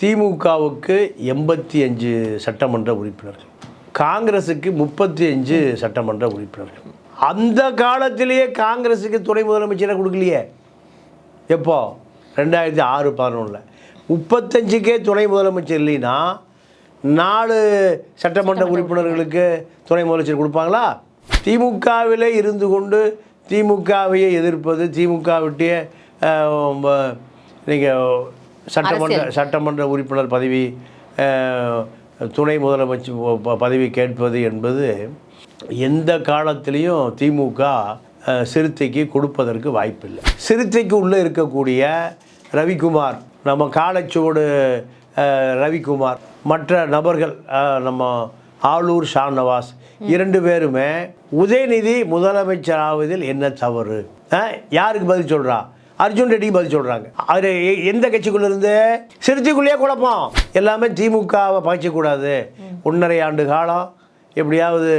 திமுகவுக்கு எண்பத்தி அஞ்சு சட்டமன்ற உறுப்பினர்கள் காங்கிரஸுக்கு முப்பத்தி அஞ்சு சட்டமன்ற உறுப்பினர்கள். அந்த காலத்திலேயே காங்கிரஸுக்கு துணை முதலமைச்சரை கொடுக்கலையே. எப்போ? ரெண்டாயிரத்தி ஆறு பதினொன்றில் முப்பத்தஞ்சுக்கே துணை முதலமைச்சர் இல்லைன்னா நாலு சட்டமன்ற உறுப்பினர்களுக்கு துணை முதலமைச்சர் கொடுப்பாங்களா? திமுகவிலே இருந்து கொண்டு திமுகவையே எதிர்ப்பது திமுக விட்டே நீங்கள் சட்டமன்ற சட்டமன்ற உறுப்பினர் பதவி துணை முதலமைச்சர் பதவி கேட்பது என்பது எந்த காலத்திலையும் திமுக சிறுத்தைக்கு கொடுப்பதற்கு வாய்ப்பில்லை. சிறுத்தைக்கு உள்ளே இருக்கக்கூடிய ரவிக்குமார் நம்ம காலச்சுவடு அஹ், ரவிக்குமார் மற்ற நபர்கள் நம்ம ஆளூர் ஷாநவாஸ் இரண்டு பேருமே உதயநிதி முதலமைச்சர் ஆவதில் என்ன தவறு? யாருக்கு பதில் சொல்றா? அர்ஜுன் ரெட்டி பதில் சொல்கிறாங்க அது எந்த கட்சிக்குள்ளேருந்து சிறுத்தைக்குள்ளேயே குழப்பம். எல்லாமே திமுகவை பாய்ச்சக்கூடாது. ஒன்றரை ஆண்டு காலம் எப்படியாவது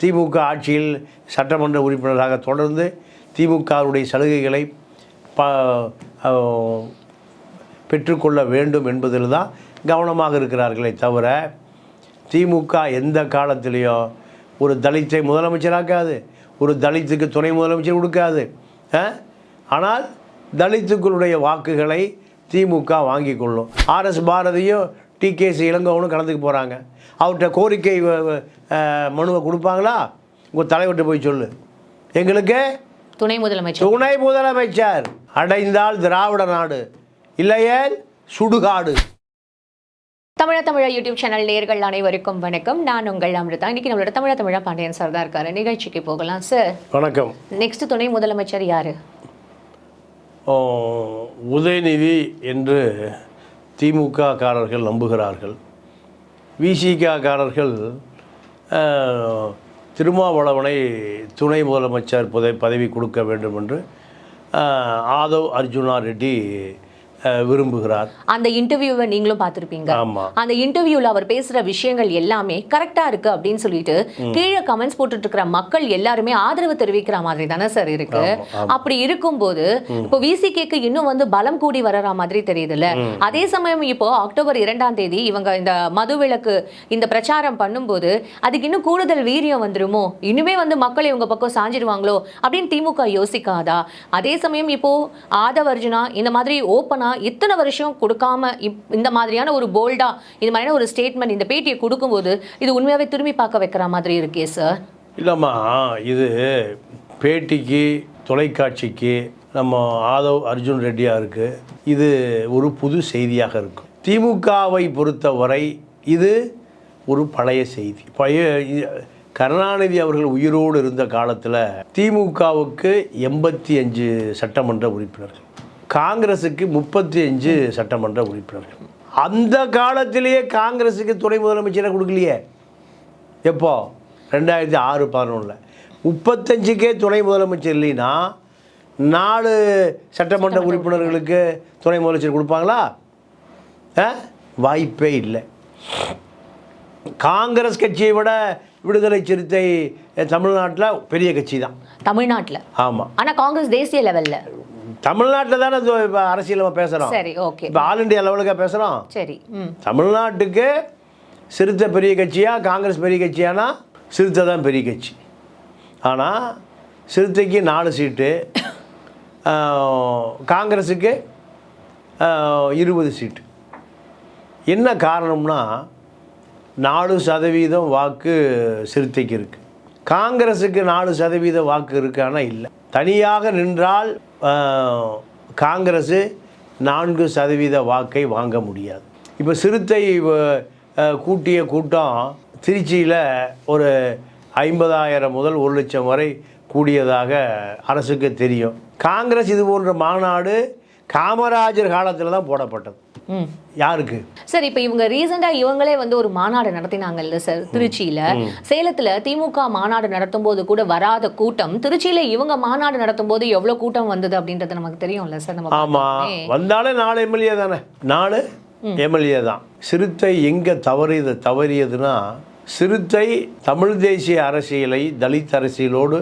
திமுக ஆட்சியில் சட்டமன்ற உறுப்பினராக தொடர்ந்து திமுகவுடைய சலுகைகளை ப பெற்றுக்கொள்ள வேண்டும் என்பதில் தான் கவனமாக இருக்கிறார்களே தவிர திமுக எந்த காலத்திலையும் ஒரு தலித்தை முதலமைச்சராக்காது ஒரு தலித்துக்கு துணை முதலமைச்சர் கொடுக்காது. ஆனால் தலித்துக்களுடைய வாக்குகளை திமுக வாங்கி கொள்ளும். ஆர்எஸ் பாரதியும் டிகேசி இளங்கோவனும் கலந்துக்க போகிறாங்க அவர்கிட்ட கோரிக்கை மனுவை கொடுப்பாங்களா? உங்கள் தலைவர்கிட்ட போய் சொல்லு. எங்களுக்கு துணை முதலமைச்சர். துணை முதலமைச்சர் அடைந்தால் திராவிட நாடு. இல்லையேல் சுடுகாடு. தமிழ தமிழ யூடியூப் சேனல் நேர்கள் அனைவருக்கும் வணக்கம். நான் உங்கள் அமிர்தா. இன்னைக்கு நம்மளோட தமிழ தமிழ பாண்டியன் சார் தான் இருக்காரு. நிகழ்ச்சிக்கு போகலாம் சார் வணக்கம். நெக்ஸ்ட் துணை முதலமைச்சர் யாரு? உதயநிதி என்று திமுக காரர்கள் நம்புகிறார்கள். விசிக காரர்கள் திருமாவளவனை துணை முதலமைச்சர் புதை பதவி கொடுக்க வேண்டும் என்று ஆதவ் அர்ஜுனா ரெட்டி விரும்புகிறார். அந்த இன்டர்வியூவை நீங்களும் பார்த்திருப்பீங்க. அந்த இன்டர்வியூல அவர் பேசுற விஷயங்கள் எல்லாமே கரெக்டா இருக்கு அப்படின்னு சொல்லிட்டு கீழே கமெண்ட்ஸ் போட்டுட்டு இருக்கிற மக்கள் எல்லாருமே ஆதரவு தெரிவிக்கிற மாதிரி தானே சார் இருக்கு. அப்படி இருக்கும்போது இப்போ விசிகேக்கு இன்னும் வந்து பலம் கூடி வரற மாதிரி தெரியுதுல்ல. அதே சமயம் இப்போ அக்டோபர் இரண்டாம் தேதி இவங்க இந்த மதுவிலக்கு இந்த பிரச்சாரம் பண்ணும்போது அதுக்கு இன்னும் கூடுதல் வீரியம் வந்துருமோ? இன்னுமே வந்து மக்கள் இவங்க பக்கம் சாஞ்சிடுவாங்களோ? அப்படின்னு திமுக யோசிக்காதா? அதே சமயம் இப்போ ஆதவ அர்ஜுனா இந்த மாதிரி ஓப்பனா இத்தனை வருஷம் கொடுக்காம இப்- இந்த மாதிரியான ஒரு போல்டா இந்த மாதிரியான ஒரு ஸ்டேட்மெண்ட் இந்த பேட்டியை கொடுக்கும்போது இது உண்மையாகவே திரும்பி பார்க்க வைக்கிற மாதிரி இருக்கே சார் இல்லைம்மா இது பேட்டிக்கு தொலைக்காட்சிக்கு நம்ம ஆதவ் அர்ஜுன் ரெட்டியாருக்கு இது ஒரு புது செய்தியாக இருக்கும். திமுகவை பொறுத்தவரை இது ஒரு பழைய செய்தி. பழைய கருணாநிதி அவர்கள் உயிரோடு இருந்த காலத்தில் திமுகவுக்கு எண்பத்தி அஞ்சு சட்டமன்ற உறுப்பினர்கள். காங்கிரஸுக்கு முப்பத்தி அஞ்சு சட்டமன்ற உறுப்பினர்கள். அந்த காலத்திலேயே காங்கிரஸுக்கு துணை முதலமைச்சரை கொடுக்கலையே. எப்போ? ரெண்டாயிரத்தி ஆறு பதினொன்றில் முப்பத்தஞ்சுக்கே துணை முதலமைச்சர் இல்லைன்னா நாலு சட்டமன்ற உறுப்பினர்களுக்கு துணை முதலமைச்சர் கொடுப்பாங்களா? வாய்ப்பே இல்லை. காங்கிரஸ் கட்சியை விட விடுதலை சிறுத்தை தமிழ்நாட்டில் பெரிய கட்சி தான் தமிழ்நாட்டுல? ஆமாம் ஆனா காங்கிரஸ் தேசிய லெவல்ல தமிழ்நாட்டில் தானே இப்போ அரசியல் நம்ம பேசுகிறோம் சரி ஓகே இப்போ ஆல் இண்டியா லெவலுக்காக பேசுகிறோம் சரி. தமிழ்நாட்டுக்கு சிறுத்தை பெரிய கட்சியா காங்கிரஸ் பெரிய கட்சியானா சிறுத்தை தான் பெரிய கட்சி. ஆனால் சிறுத்தைக்கு நாலு சீட்டு காங்கிரஸுக்கு இருபது சீட்டு. என்ன காரணம்னா நாலு சதவீதம் வாக்கு சிறுத்தைக்கு இருக்குது காங்கிரஸுக்கு நாலு சதவீத வாக்கு இருக்கு ஆனால் இல்லை. தனியாக நின்றால் காங்கிரஸு நான்கு சதவீத வாக்கை வாங்க முடியாது. இப்போ சிறுத்தை கூட்டிய கூட்டம் திருச்சியில் ஒரு ஐம்பதாயிரம் முதல் ஒரு லட்சம் வரை கூடியதாக அரசுக்கு தெரியும். காங்கிரஸ் இது போன்ற மாநாடு காமராஜர் காலத்தில் தான் போடப்பட்டது. யாருக்கு? சார் இப்போ இவங்க ரீசெண்டா இவங்களே வந்து ஒரு மாநாடு நடத்தினாங்கல்ல சார் திருச்சியில. சேலத்துல திமுக மாநாடு நடத்தும் போது கூட வராத கூட்டம். திருச்சியில இவங்க மாநாடு நடத்தும் போது எவ்வளவு கூட்டம் வந்தது அப்படின்றது நமக்கு தெரியும்ல சார் நம்ம ஆமாம் பார்த்தோமே. வந்தாலே நாலு எம்எல்ஏ தானே? நாலு எம்எல்ஏ தான். சிறுத்தை எங்கே தவறியது தவறியதுன்னா சிறுத்தை தமிழ் தேசிய அரசியலை தலித் அரசியலோடு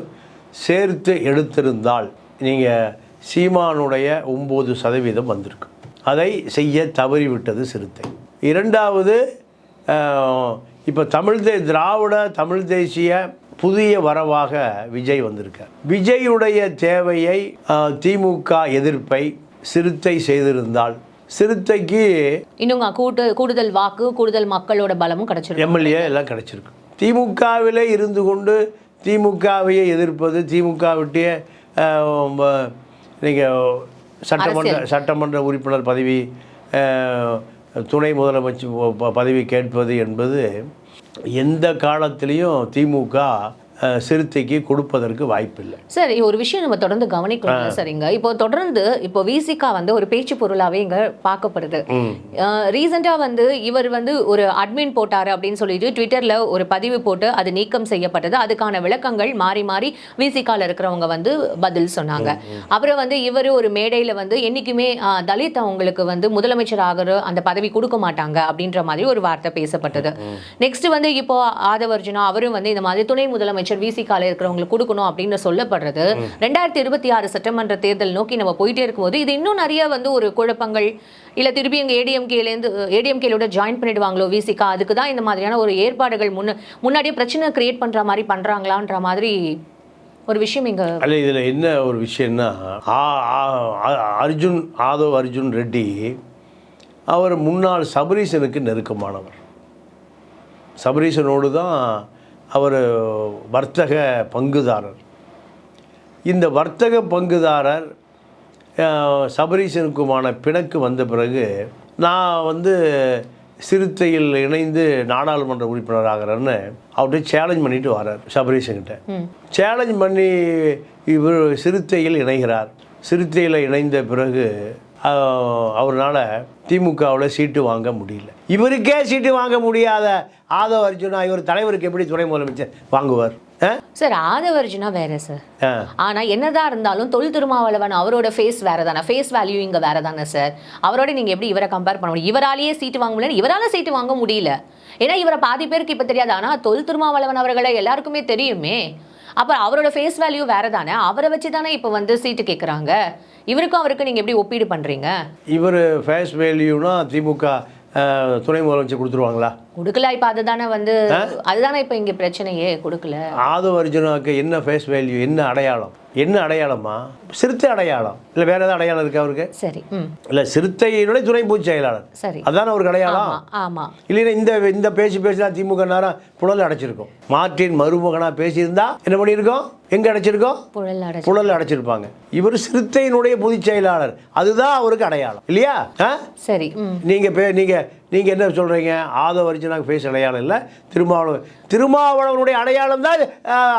சேர்த்து எடுத்திருந்தால் நீங்கள் சீமானுடைய ஒம்பது சதவீதம் வந்திருக்கு. அதை செய்ய தவறிவிட்டது சிறுத்தை. இரண்டாவது இப்போ தமிழ் தே திராவிட தமிழ் தேசிய புதிய வரவாக விஜய் வந்திருக்கார். விஜயுடைய தேவையை திமுக எதிர்ப்பை சிறுத்தை செய்திருந்தால் சிறுத்தைக்கு இன்னும் கூட்டு கூடுதல் வாக்கு கூடுதல் மக்களோட பலமும் கிடைச்சிருக்கு எம்எல்ஏ எல்லாம் கிடைச்சிருக்கு. திமுகவிலே இருந்து கொண்டு திமுகவையே எதிர்ப்பது திமுக விட்டே நீங்கள் சட்டமன்ற சட்டமன்ற உறுப்பினர் பதவி துணை முதலமைச்சர் பதவி கேட்பது என்பது எந்த காலத்திலையும் திமுக சிறுத்தைக்கு கொடுப்பதற்கு வாய்ப்பில்லை. சரி ஒரு விஷயம் நம்ம தொடர்ந்து கவனிக்கணும் சரிங்க. இப்போ தொடர்ந்து இப்போ விசிகா வந்து ஒரு பேச்சு பொருளாவே இங்க பார்க்கப்படுது. ரீசெண்டா வந்து இவர் வந்து ஒரு அட்மின் போட்டாரு அப்படின்னு சொல்லிட்டு ட்விட்டர்ல ஒரு பதிவு போட்டு அது நீக்கம் செய்யப்பட்டது. அதுக்கான விளக்கங்கள் மாறி மாறி விசிகால இருக்கிறவங்க வந்து பதில் சொன்னாங்க. அப்புறம் வந்து இவர் ஒரு மேடையில வந்து என்னைக்குமே ஆஹ், தலித் அவங்களுக்கு வந்து முதலமைச்சர் ஆகிற அந்த பதவி கொடுக்க மாட்டாங்க அப்படின்ற மாதிரி ஒரு வார்த்தை பேசப்பட்டது. நெக்ஸ்ட் வந்து இப்போ ஆதவர்ஜுனா அவரும் வந்து இந்த மாதிரி துணை முதலமைச்சர் விசிகால இருக்கிறவங்களுக்கு கொடுக்கணும் அப்படின்னு சொல்லப்படுறது. ரெண்டாயிரத்தி இருபத்தி ஆறு சட்டமன்ற தேர்தல் நோக்கி நம்ம போயிட்டே இருக்கும்போது இது இன்னும் நிறைய வந்து ஒரு குழப்பங்கள். இல்ல திருப்பி எங்க ஏடிஎம்கேலேருந்து ஏடிஎம்கேலோட ஜாயின் பண்ணிடுவாங்களோ விசிகா அதுக்கு தான் இந்த மாதிரியான ஒரு ஏற்பாடுகள் முன்ன முன்னாடியே பிரச்சனை கிரியேட் பண்ற மாதிரி பண்றாங்களான்ற மாதிரி ஒரு விஷயம் இங்க அல்ல இதில் என்ன ஒரு விஷயம்னா ஆ- ஆ- அர்ஜுன் ஆதவ் அர்ஜுன் ரெட்டி அவர் முன்னாள் சபரீசனுக்கு நெருக்கமானவர். சபரீசனோடு தான் அவர் வர்த்தக பங்குதாரர். இந்த வர்த்தக பங்குதாரர் சபரீசனுக்குமான பிணக்கு வந்த பிறகு நான் வந்து சிறுத்தையில் இணைந்து நாடாளுமன்ற உறுப்பினர் ஆகிறேன்னு அவர்கிட்ட சேலஞ்ச் பண்ணிட்டு வரார் சபரீசன்கிட்ட. சேலஞ்ச் பண்ணி இவர் சிறுத்தையில் இணைகிறார். சிறுத்தையில் இணைந்த பிறகு அவரால் திமுகவில் சீட்டு வாங்க முடியல. இவருக்கே சீட்டு வாங்க முடியாத ஆதவ அர்ஜுனா இவர் தலைவருக்கு எப்படி துணை முதலமைச்சர் வாங்குவார்? சார் ஆதவர்ஜுனா வேற சார். ஆ. ஆனா என்னதான் இருந்தாலும் தொல் திருமாவளவன் அவரோட ஃபேஸ் வேற தானே. ஃபேஸ் வேல்யூ இங்க வேற தானே சார். அவரோட நீங்க எப்படி இவரை கம்பேர் பண்ண முடியும்? இவராலேயே சீட்டு வாங்க முடியல இவரால சீட்டு வாங்க முடியல. ஏன்னா இவரை பாதி பேருக்கு இப்ப தெரியாது. ஆனா தொல் திருமாவளவன் அவர்களை எல்லாருக்குமே தெரியுமே. அப்போ அவரோட ஃபேஸ் வேல்யூ வேற தானே அவரை வச்சு தானே இப்போ வந்து சீட்டு கேட்குறாங்க இவருக்கும் அவருக்கு நீங்கள் எப்படி ஒப்பீடு பண்ணுறீங்க இவர் ஃபேஸ் வேல்யூனா திமுக துணை முதலமைச்சர் கொடுத்துருவாங்களா? கொடுக்கல இப்ப அதுதானே வந்து அதுதானே இப்ப இங்க பிரச்சனையே கொடுக்கல. ஆதவ அர்ஜுனாவுக்கு என்ன ஃபேஸ் வேல்யூ என்ன அடையாளம்? என்ன அடையாளமா? சிறுத்தை அடையாளம். இல்லை வேற ஏதாவது அடையாளம் இருக்கு அவருக்கு? சரி இல்லை சிறுத்தையினுடைய துணை பொதுச் செயலாளர். சரி. அதானே அவருக்கு அடையாளம்? ஆமா ஆமா. இல்லைன்னா இந்த இந்த பேச்சு பேசினா திமுக நேரம் புழல் அடைச்சிருக்கும். மார்ட்டின் மருமகனா பேசியிருந்தா என்ன பண்ணியிருக்கோம்? எங்க அடைச்சிருக்கோம்? புழல் அடை புழல் அடைச்சிருப்பாங்க. இவர் சிறுத்தையினுடைய பொதுச் செயலாளர். அதுதான் அவருக்கு அடையாளம். இல்லையா? சரி ம். நீங்க பே நீங்க நீங்க என்ன சொல்றீங்க? ஆதவ அர்ஜுனாவுக்கு ஃபேஸ் அடையாளம் இல்லை. திருமாவளவன் திருமாவளவனுடைய அடையாளம் தான்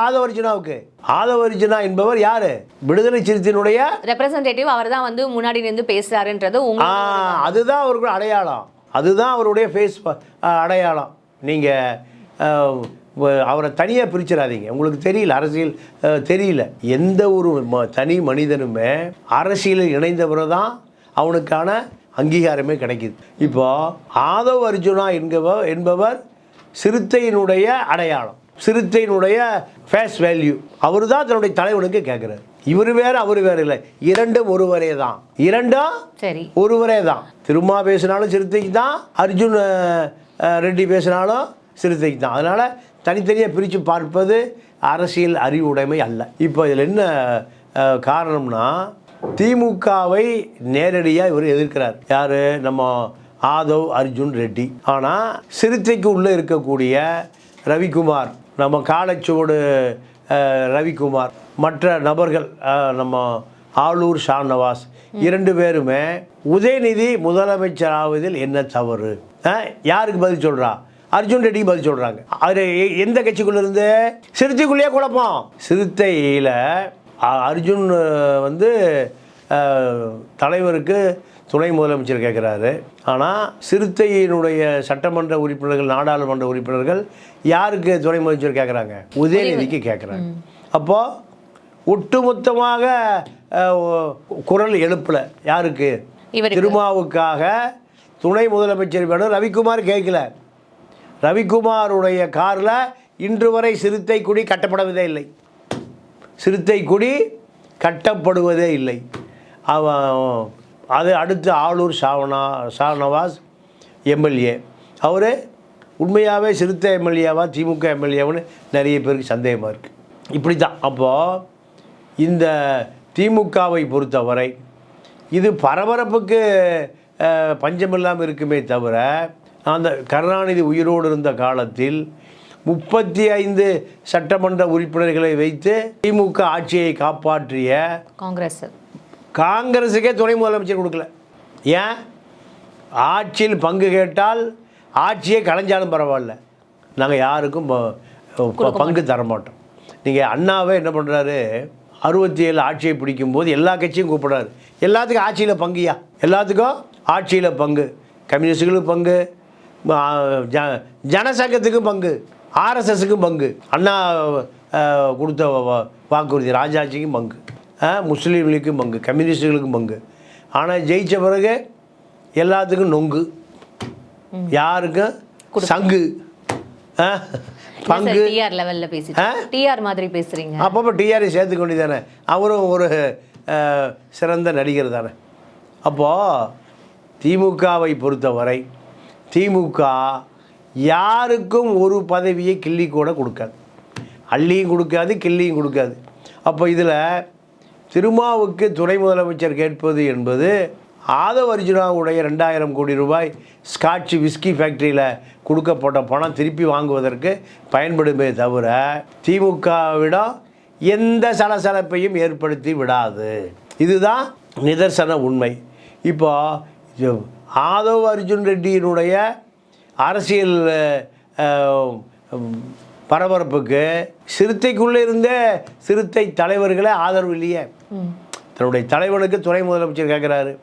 ஆதவ அர்ஜுனாவுக்கு. ஆதவ அர்ஜுனா என்பவர் யாரு? விடுதலை சிறுத்தையினுடைய ரெப்ரசன்டேட்டிவ் அவர் தான் வந்து முன்னாடி நின்று பேசுறாருன்றது அதுதான் அவருக்கு அடையாளம். அதுதான் அவருடைய ஃபேஸ் அடையாளம். நீங்கள் அவரை தனியாக பிரிச்சிடாதீங்க. உங்களுக்கு தெரியல அரசியல் தெரியல. எந்த ஒரு ம- தனி மனிதனுமே அரசியலில் இணைந்தவரை தான் அவனுக்கான அங்கீகாரமே கிடைக்குது. இப்போ ஆதவ் அர்ஜுனா என்கவர் என்பவர் சிறுத்தையினுடைய அடையாளம் சிறுத்தையினுடைய ஃபேஸ் வேல்யூ அவர் தான் தன்னுடைய தலைவனுக்கு கேட்குறாரு இவர் வேற அவர் வேற இல்லை. இரண்டும் ஒருவரே தான். இரண்டும் சரி. ஒருவரே தான். திருமா பேசினாலும் சிறுத்தைக்கு தான் அர்ஜுன் ரெட்டி பேசினாலும் சிறுத்தைக்கு தான். அதனால் தனித்தனியாக பிரித்து பார்ப்பது அரசியல் அறிவுடைமை அல்ல. இப்போ இதில் என்ன காரணம்னா திமுகவை நேரடியாக இவர் எதிர்க்கிறார். யார்? நம்ம ஆதவ் அர்ஜுன் ரெட்டி. ஆனால் சிறுத்தைக்கு உள்ளே இருக்கக்கூடிய ரவிக்குமார் நம்ம காலச்சுவடு ரவிக்குமார் மற்ற நபர்கள் நம்ம ஆளூர் ஷாநவாஸ் இரண்டு பேருமே உதயநிதி முதலமைச்சர் ஆவதில் என்ன தவறு? யாருக்கு பதில் சொல்கிறா அர்ஜுன் ரெட்டிக்கு பதில் சொல்கிறாங்க அவர் எந்த கட்சிக்குள்ளேருந்து சிறுத்தைக்குள்ளேயே குழப்பம். சிறுத்தையில் அர்ஜுன் வந்து தலைவருக்கு துணை முதலமைச்சர் கேட்குறாரு. ஆனால் சிறுத்தையினுடைய சட்டமன்ற உறுப்பினர்கள் நாடாளுமன்ற உறுப்பினர்கள் யாருக்கு துணை முதலமைச்சர் கேட்குறாங்க? உதயநிதிக்கு கேட்குறாங்க. அப்போது ஒட்டுமொத்தமாக குரல் எழுப்பல. யாருக்கு. திருமாவுக்காக துணை முதலமைச்சர் வேணும். ரவிக்குமார் கேட்கல. ரவிக்குமாருடைய காரில் இன்று வரை சிறுத்தை குடி கட்டப்படவதே சிறுத்தைக்குடி சிறுத்தை குடி கட்டப்படுவதே இல்லை. அவன் அது அடுத்து ஆளூர் சாவனா ஷாநவாஸ் எம்எல்ஏ. அவர் உண்மையாகவே சிறுத்தை எம்எல்ஏவா திமுக எம்எல்ஏவான்னு நிறைய பேருக்கு சந்தேகமாக இருக்குது இப்படி தான் அப்போது இந்த திமுகவை பொறுத்தவரை இது பரபரப்புக்கு பஞ்சமில்லாமல் இருக்குமே தவிர அந்த கருணாநிதி உயிரோடு இருந்த காலத்தில் முப்பத்தி ஐந்து சட்டமன்ற உறுப்பினர்களை வைத்து திமுக ஆட்சியை காப்பாற்றிய காங்கிரஸ். காங்கிரஸுக்கே துணை முதலமைச்சர் கொடுக்கல. ஏன்? ஆட்சியில் பங்கு கேட்டால் ஆட்சியே கலைஞ்சாலும் பரவாயில்ல. நாங்கள் யாருக்கும் பங்கு தர மாட்டோம். நீங்கள் அண்ணாவே என்ன பண்ணுறாரு அறுபத்தி ஏழு ஆட்சியை பிடிக்கும்போது எல்லா கட்சியும் கூப்பிடுறாரு. எல்லாத்துக்கும் ஆட்சியில் பங்குயா? எல்லாத்துக்கும் ஆட்சியில் பங்கு. கம்யூனிஸ்டுகளுக்கு பங்கு ஜ- ஜனசங்கத்துக்கும் பங்கு. ஆர்எஸ்எஸ்க்கும் பங்கு. அண்ணா கொடுத்த வாக்குறுதி ராஜாஜிக்கும் பங்கு. முஸ்லீம்களுக்கும் பங்கு கம்யூனிஸ்டுகளுக்கும் பங்கு. ஆனால் ஜெயிச்ச பிறகு எல்லாத்துக்கும் நொங்கு. யாருக்கும்? சங்கு. பங்கு. டிஆர் லெவல்ல பேசிட்டு டிஆர் மாதிரி பேசுறீங்க. அப்பப்போ டிஆர்ஐ சேர்த்துக்க வேண்டியதானே அவரும் ஒரு சிறந்த நடிகர் தானே. அப்போது திமுகவை பொறுத்தவரை திமுக யாருக்கும் ஒரு பதவியை கிள்ளி கூட கொடுக்காது. அள்ளியும் கொடுக்காது கிள்ளியும் கொடுக்காது. அப்போ இதில் திருமாவுக்கு துணை முதலமைச்சர் கேட்பது என்பது ஆதவ அர்ஜுனாவுடைய ரெண்டாயிரம் கோடி ரூபாய் ஸ்காட்ச் விஸ்கி ஃபேக்ட்ரியில் கொடுக்கப்பட்ட பணம் திருப்பி வாங்குவதற்கு பயன்படுமே தவிர திமுகவிடம் எந்த சலசலப்பையும் ஏற்படுத்தி விடாது. இதுதான் நிதர்சன உண்மை. இப்போ ஆதவ் அர்ஜுன் ரெட்டியினுடைய அரசியல் பரபரப்புக்கு சிறுத்தைக்குள்ளே இருந்தே சிறுத்தை தலைவர்களே ஆதரவு இல்லையே. தன்னுடைய தலைவனுக்கு துணை முதலமைச்சர் கேட்குறாரு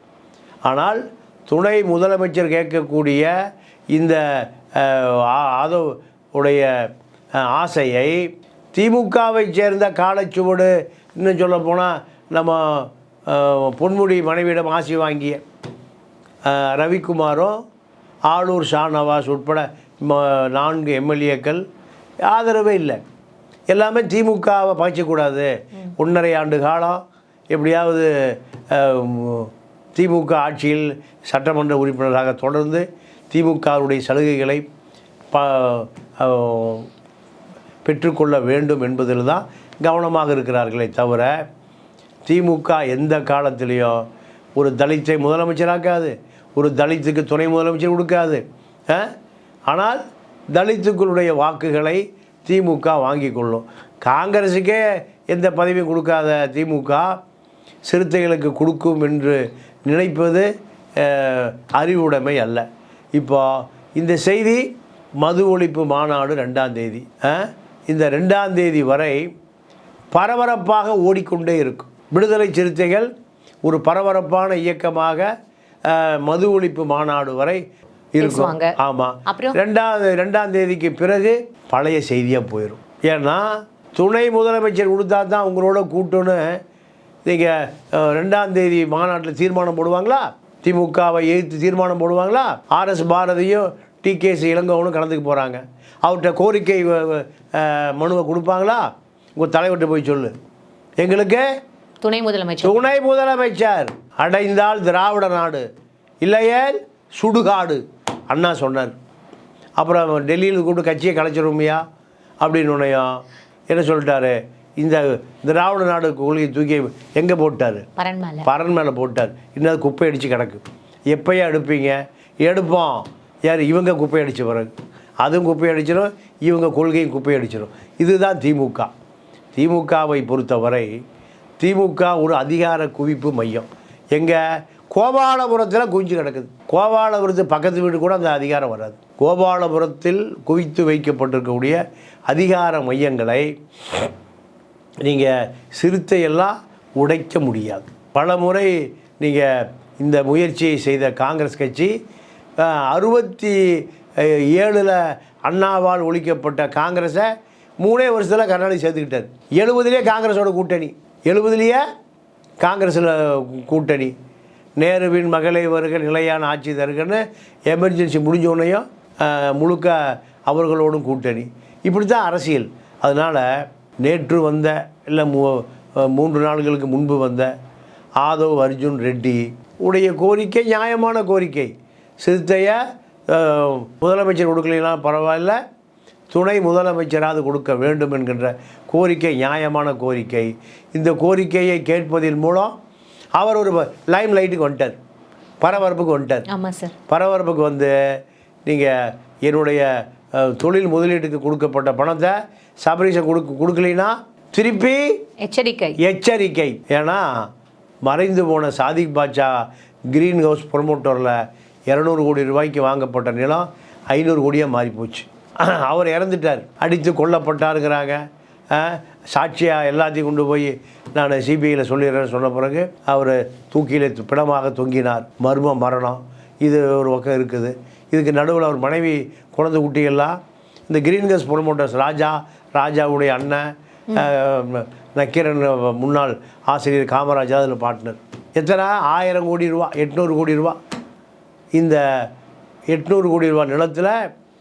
ஆனால் துணை முதலமைச்சர் கேட்கக்கூடிய இந்த ஆதவ் உடைய ஆசையை திமுகவை சேர்ந்த காலச்சுவடு இன்னும் சொல்ல போனால் நம்ம பொன்முடி மனைவியிடம் ஆசி வாங்கிய ரவிக்குமாரும் ஆளூர் ஷா நவாஸ் உட்பட ம- நான்கு எம்எல்ஏக்கள் ஆதரவே இல்லை. எல்லாமே திமுகவை பாய்ச்சக்கூடாது. ஒன்றரை ஆண்டு காலம் எப்படியாவது திமுக ஆட்சியில் சட்டமன்ற உறுப்பினராக தொடர்ந்து திமுகவுடைய சலுகைகளை ப பெற்றுக்கொள்ள வேண்டும் என்பதில் தான் கவனமாக இருக்கிறார்களே தவிர திமுக எந்த காலத்திலையும் ஒரு தலித்தை முதலமைச்சராக்காது. ஒரு தலித்துக்கு துணை முதலமைச்சர் கொடுக்காது. ஆ? ஆனால் தலித்துக்களுடைய வாக்குகளை திமுக வாங்கி கொள்ளும். காங்கிரஸுக்கே எந்த பதவியும் கொடுக்காத திமுக சிறுத்தைகளுக்கு கொடுக்கும் என்று நினைப்பது அறிவுடைமை அல்ல. இப்போ இந்த செய்தி மது ஒழிப்பு மாநாடு ரெண்டாம் தேதி. ஆ? இந்த ரெண்டாம் தேதி வரை பரபரப்பாக ஓடிக்கொண்டே இருக்கும். விடுதலை சிறுத்தைகள் ஒரு பரபரப்பான இயக்கமாக மது ஒழிப்பு மாநாடு வரை இருக்கும். ஆமாம்? ரெண்டாவது ரெண்டாம் தேதிக்கு பிறகு பழைய செய்தியாக போயிடும் ஏன்னா துணை முதலமைச்சர் கொடுத்தா தான் உங்களோட கூட்டம்னு நீங்கள் ரெண்டாம் தேதி மாநாட்டில் தீர்மானம் போடுவாங்களா? திமுகவை எதிர்த்து தீர்மானம் போடுவாங்களா? ஆர்எஸ் பாரதியும் டிகேசி இளங்கோவனும் கலந்துக்க போகிறாங்க அவர்கிட்ட கோரிக்கை மனுவை கொடுப்பாங்களா? உங்கள் தலைவர்கிட்ட போய் சொல்லு. எங்களுக்கு துணை முதலமைச்சர். துணை முதலமைச்சர் அடைந்தால் திராவிட நாடு. இல்லையேல் சுடுகாடு. அண்ணா சொன்னார். அப்புறம் டெல்லியில் கூப்பிட்டு கட்சியை கலைச்சிருமையா அப்படின்னு உன்னையும் என்ன சொல்லிட்டாரு? இந்த திராவிட நாடு கொள்கையை தூக்கி எங்கே போட்டார்? பரன் மேலே. போட்டார். இன்னும் குப்பை அடித்து கிடக்கு. எப்பயா எடுப்பீங்க? எடுப்போம். யார்? இவங்க குப்பை அடித்த பிறகு. அதுவும் குப்பை அடிச்சிடும் இவங்க கொள்கையும் குப்பை அடிச்சிடும் இதுதான் திமுக. திமுகவை பொறுத்தவரை திமுக ஒரு அதிகார குவிப்பு மையம். எங்கே? கோபாலபுரத்தில் குஞ்சு கிடக்குது. கோபாலபுரத்து பக்கத்து வீடு கூட அந்த அதிகாரம் வராது. கோபாலபுரத்தில் குவித்து வைக்கப்பட்டிருக்கக்கூடிய அதிகார மையங்களை நீங்கள் சிறுத்தையெல்லாம் உடைக்க முடியாது. பல முறை நீங்கள் இந்த முயற்சியை செய்த காங்கிரஸ் கட்சி அறுபத்தி ஏழில் அண்ணாவால் ஒழிக்கப்பட்ட காங்கிரஸை மூணே வருஷத்தில் கருணாநிதி சேர்த்துக்கிட்டார். எழுபதுலேயே காங்கிரஸோட கூட்டணி. எழுபதுலேயே காங்கிரஸில் கூட்டணி. நேருவின் மகளை வருக நிலையான ஆட்சி தருகன்னு எமர்ஜென்சி முடிஞ்சோடனையும் முழுக்க அவர்களோடும் கூட்டணி. இப்படி தான் அரசியல். அதனால் நேற்று வந்த இல்லை மூ மூன்று நாள்களுக்கு முன்பு வந்த ஆதவ் அர்ஜுன் ரெட்டி உடைய கோரிக்கை நியாயமான கோரிக்கை. சிறுத்தையை முதலமைச்சர் கொடுக்கலாம் பரவாயில்ல. துணை முதலமைச்சராவது கொடுக்க வேண்டும் என்கின்ற கோரிக்கை நியாயமான கோரிக்கை. இந்த கோரிக்கையை கேட்பதின் மூலம் அவர் ஒரு லைம் லைட்டுக்கு வந்துட்டார். பரபரப்புக்கு வந்துட்டார். ஆமா சார். பரபரப்புக்கு வந்து நீங்கள் என்னுடைய தொழில் முதலீட்டுக்கு கொடுக்கப்பட்ட பணத்தை சபரீஷை கொடுக்க கொடுக்கலைன்னா திருப்பி எச்சரிக்கை. எச்சரிக்கை. ஏன்னா மறைந்து போன சாதிக் பாட்சா கிரீன் ஹவுஸ் ப்ரொமோட்டரில் இரநூறு கோடி ரூபாய்க்கு வாங்கப்பட்ட நிலம் ஐநூறு கோடியாக மாறி போச்சு அவர் இறந்துட்டார். அடித்து கொல்லப்பட்டாருங்கிறாங்க. சாட்சியாக எல்லாத்தையும் கொண்டு போய் நான் சிபிஐயில் சொல்லிடுறேன்னு சொன்ன பிறகு அவர் தூக்கியில் பிணமாக தொங்கினார். மர்ம மரணம். இது ஒரு பக்கம் இருக்குது. இதுக்கு நடுவில் அவர் மனைவி குழந்தை குட்டிகள்லாம் இந்த கிரீன் ஹவுஸ் ப்ரொமோட்டர்ஸ் ராஜா ராஜாவுடைய அண்ணன் நக்கீரன் முன்னாள் ஆசிரியர் காமராஜா அதில் பாட்னர் எத்தனை? ஆயிரம் கோடி ரூபா எட்நூறு கோடி ரூபா. இந்த எட்நூறு கோடி ரூபா நிலத்தில்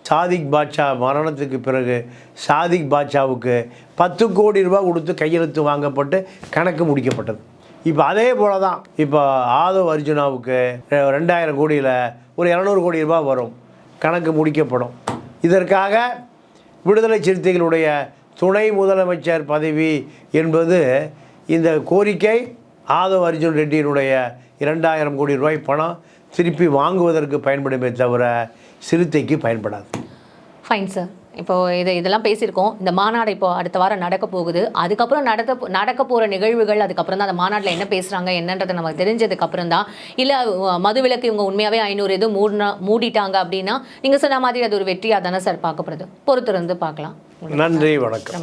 சாதிக் பாட்ஷா மரணத்துக்கு பிறகு சாதிக் பாட்ஷாவுக்கு பத்து கோடி ரூபா கொடுத்து கையெழுத்து வாங்கப்பட்டு கணக்கு முடிக்கப்பட்டது. இப்போ அதே போல தான் இப்போ ஆதவ் அர்ஜுனாவுக்கு ரெண்டாயிரம் கோடியில் ஒரு இரநூறு கோடி ரூபாய் வரும். கணக்கு முடிக்கப்படும். இதற்காக விடுதலை சிறுத்தைகளுடைய துணை முதலமைச்சர் பதவி என்பது இந்த கோரிக்கை ஆதவ் அர்ஜுன் ரெட்டியினுடைய இரண்டாயிரம் கோடி ரூபாய் பணம் திருப்பி வாங்குவதற்கு பயன்படுமே தவிர சிறுத்தைக்கு பயன்படாது. ஃபைன் சார் இப்போ இது இதெல்லாம் பேசியிருக்கோம். இந்த மாநாடு இப்போ அடுத்த வாரம் நடக்க போகுது. அதுக்கப்புறம் நடக்க போ- நடக்க போகிற நிகழ்வுகள் அதுக்கப்புறம் தான் அந்த மாநாட்டில் என்ன பேசுகிறாங்க என்னன்றது நமக்கு தெரிஞ்சதுக்கு அப்புறம் தான் இல்லை மதுவிலக்கு இவங்க உண்மையாகவே ஐநூறு இது மூடினா மூடிட்டாங்க அப்படின்னா நீங்கள் சொன்ன மாதிரி அது ஒரு வெற்றியாக தானே சார் பார்க்கப்படுது. பொறுத்திருந்து பார்க்கலாம். நன்றி வணக்கம்.